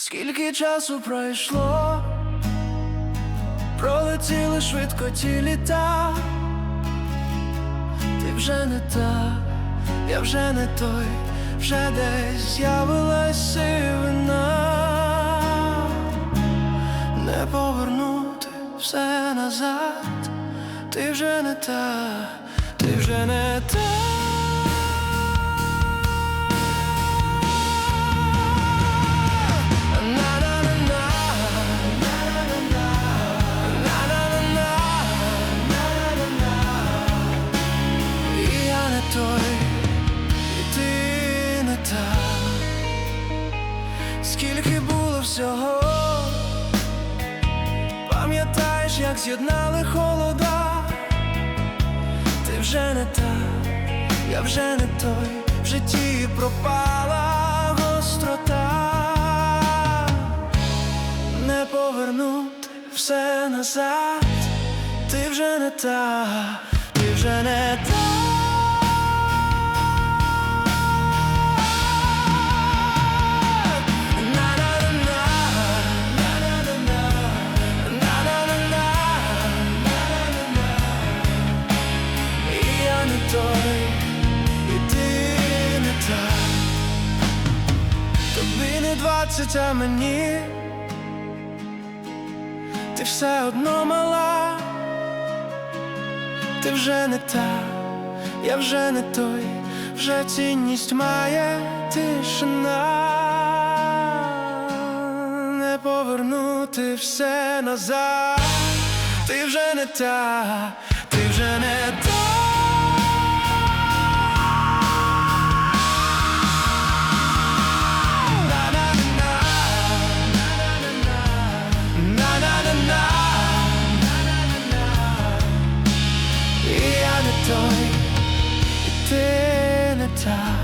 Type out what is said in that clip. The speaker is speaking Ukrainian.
Скільки часу пройшло, пролетіли швидко ті літа, ти вже не та, я вже не той, вже десь з'явилась сивина, не повернути все назад, ти вже не та, ти вже не та. Скільки було всього, пам'ятаєш, як з'єднали холода, ти вже не та, я вже не той, в житті пропала гострота, не повернути все назад, ти вже не та, ти вже не та. Двадцять, а мені. Ти все одно мала, ти вже не та, я вже не той, вже цінність має тишина, не повернути все назад, ти вже не та, side.